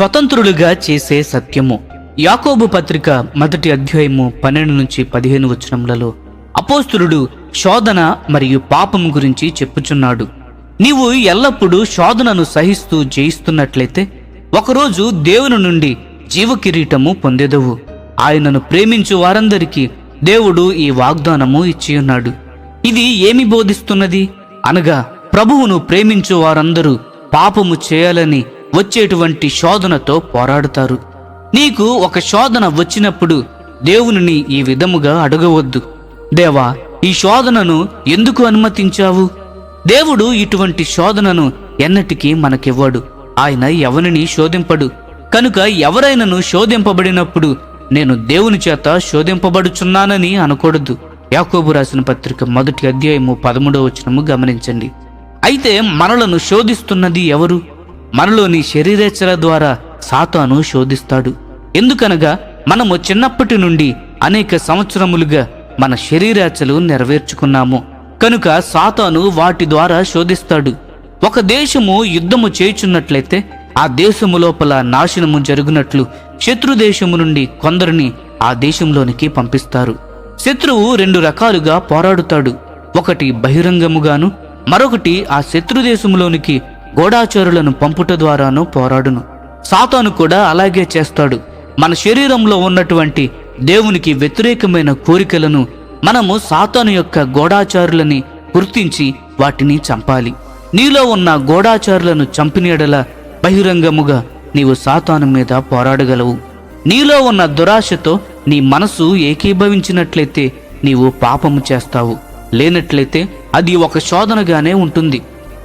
స్వతంత్రులుగా చేసే సత్యము. యాకోబు పత్రిక మొదటి అధ్యాయము పన్నెండు నుంచి పదిహేను వచనములలో అపోస్తులుడు శోధన మరియు పాపము గురించి చెప్పుచున్నాడు. నీవు ఎల్లప్పుడూ శోధనను సహిస్తూ జయిస్తున్నట్లయితే ఒకరోజు దేవుని నుండి జీవకిరీటము పొందెదవు. ఆయనను ప్రేమించు వారందరికీ దేవుడు ఈ వాగ్దానము ఇచ్చియున్నాడు. ఇది ఏమి బోధిస్తున్నది? అనగా ప్రభువును ప్రేమించు వారందరూ పాపము చేయాలని వచ్చేటువంటి శోధనతో పోరాడుతారు. నీకు ఒక శోధన వచ్చినప్పుడు దేవునిని ఈ విధముగా అడగవద్దు. దేవా ఈ శోధనను ఎందుకు అనుమతించావు? దేవుడు ఇటువంటి శోధనను ఎన్నటికీ మనకివ్వడు. ఆయన ఎవరిని శోధింపడు. కనుక ఎవరైనను శోధింపబడినప్పుడు నేను దేవుని చేత శోధింపబడుచున్నానని అనకూడదు. యాకోబు రాసిన పత్రిక మొదటి అధ్యాయము పదమూడవ వచనము గమనించండి. అయితే మనలను శోధిస్తున్నది ఎవరు? మనలోని శరీరేచ్ఛల ద్వారా సాతాను శోధిస్తాడు. ఎందుకనగా మనము చిన్నప్పటి నుండి అనేక సంవత్సరములుగా మన శరీరేచ్ఛలు నెరవేర్చుకున్నాము. కనుక సాతాను వాటి ద్వారా శోధిస్తాడు. ఒక దేశము యుద్ధము చేయుచున్నట్లయితే ఆ దేశము లోపల నాశనము జరుగునట్లు శత్రు దేశము నుండి కొందరిని ఆ దేశంలోనికి పంపిస్తారు. శత్రువు రెండు రకాలుగా పోరాడుతాడు. ఒకటి బహిరంగముగాను మరొకటి ఆ శత్రు గోడాచారులను పంపుట ద్వారాను పోరాడును. సాతాను కూడా అలాగే చేస్తాడు. మన శరీరంలో ఉన్నటువంటి దేవునికి వ్యతిరేకమైన కోరికలను మనము సాతాను యొక్క గోడాచారులని గుర్తించి వాటిని చంపాలి. నీలో ఉన్న గోడాచారులను చంపినీడల బహిరంగముగా నీవు సాతాను మీద పోరాడగలవు. నీలో ఉన్న దురాశతో నీ మనసు ఏకీభవించినట్లయితే నీవు పాపము చేస్తావు. లేనట్లయితే అది ఒక శోధనగానే ఉంటుంది.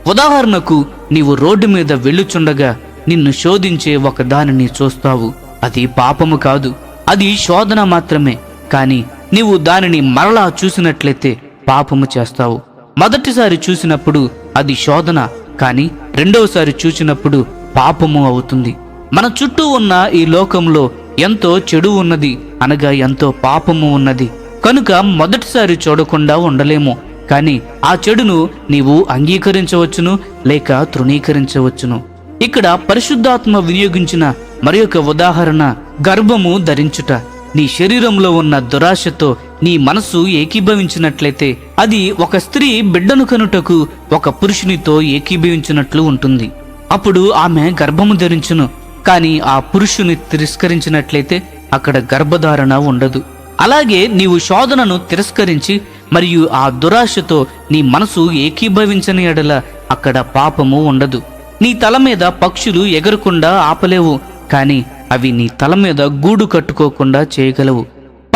ఉదాహరణకు నీవు రోడ్డు మీద వెళ్ళుచుండగా నిన్ను శోధించే ఒక దానిని చూస్తావు. అది పాపము కాదు అది శోధన మాత్రమే. కానీ నీవు దానిని మరలా చూసినట్లయితే పాపము చేస్తావు. మొదటిసారి చూసినప్పుడు అది శోధన కానీ రెండవసారి చూసినప్పుడు పాపము అవుతుంది. మన చుట్టూ ఉన్న ఈ లోకంలో ఎంతో చెడు ఉన్నది అనగా ఎంతో పాపము ఉన్నది. కనుక మొదటిసారి చూడకుండా ఉండలేము. కానీ ఆ చెడును నీవు అంగీకరించవచ్చును లేక తృణీకరించవచ్చును. ఇక్కడ పరిశుద్ధాత్మ వినియోగించిన మరి ఉదాహరణ గర్భము ధరించుట. నీ శరీరంలో ఉన్న దురాశతో నీ మనసు ఏకీభవించినట్లయితే అది ఒక స్త్రీ బిడ్డను కనుటకు ఒక పురుషునితో ఏకీభవించినట్లు ఉంటుంది. అప్పుడు ఆమె గర్భము ధరించును కానీ ఆ పురుషుని తిరస్కరించినట్లయితే అక్కడ గర్భధారణ ఉండదు. అలాగే నీవు శోధనను తిరస్కరించి మరియు ఆ దురాశతో నీ మనసు ఏకీభవించని ఎడల అక్కడ పాపము ఉండదు. నీ తల మీద పక్షులు ఎగరకుండా ఆపలేవు కానీ అవి నీ తల మీద గూడు కట్టుకోకుండా చేయగలవు.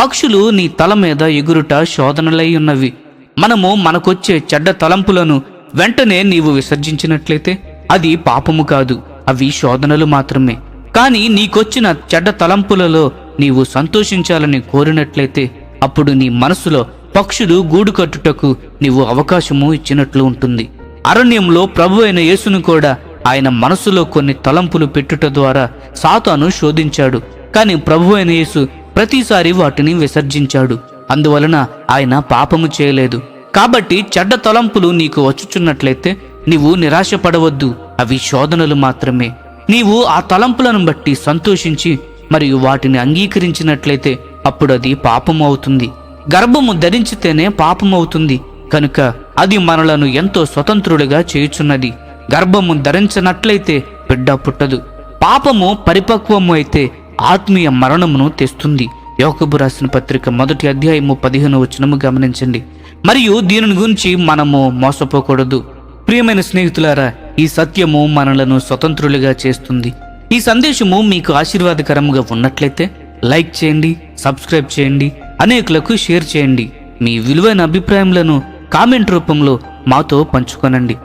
పక్షులు నీ తల మీద ఎగురుట శోధనలై ఉన్నవి మనము మనకొచ్చే చెడ్డ తలంపులను వెంటనే నీవు విసర్జించినట్లయితే అది పాపము కాదు అవి శోధనలు మాత్రమే. కానీ నీకొచ్చిన చెడ్డ తలంపులలో నీవు సంతోషించాలని కోరినట్లయితే అప్పుడు నీ మనసులో పక్షులు గూడు కట్టుటకు నీవు అవకాశము ఇచ్చినట్లు ఉంటుంది. అరణ్యంలో ప్రభు అయిన యేసును కూడా ఆయన మనసులో కొన్ని తలంపులు పెట్టుట ద్వారా సాతాను శోధించాడు. కానీ ప్రభు అయిన యేసు ప్రతిసారి వాటిని విసర్జించాడు. అందువలన ఆయన పాపము చేయలేదు. కాబట్టి చెడ్డ తలంపులు నీకు వచ్చుచున్నట్లయితే నీవు నిరాశపడవద్దు. అవి శోధనలు మాత్రమే. నీవు ఆ తలంపులను బట్టి సంతోషించి మరియు వాటిని అంగీకరించినట్లయితే అప్పుడు అది పాపం అవుతుంది. గర్భము ధరించితేనే పాపమవుతుంది. కనుక అది మనలను ఎంతో స్వతంత్రులుగా చేయుచున్నది. గర్భము ధరించినట్లయితే బిడ్డ పుట్టదు. పాపము పరిపక్వము అయితే ఆత్మీయ మరణమును తెస్తుంది. యోకబు రాసిన పత్రిక మొదటి అధ్యాయము పదిహేను వచనము గమనించండి. మరియు దీనిని గురించి మనము మోసపోకూడదు. ప్రియమైన స్నేహితులారా ఈ సత్యము మనలను స్వతంత్రులుగా చేస్తుంది. ఈ సందేశము మీకు ఆశీర్వాదకరంగా ఉన్నట్లయితే లైక్ చేయండి సబ్స్క్రైబ్ చేయండి అనేకులకు షేర్ చేయండి. మీ విలువైన అభిప్రాయములను కామెంట్ రూపంలో మాతో పంచుకొనండి.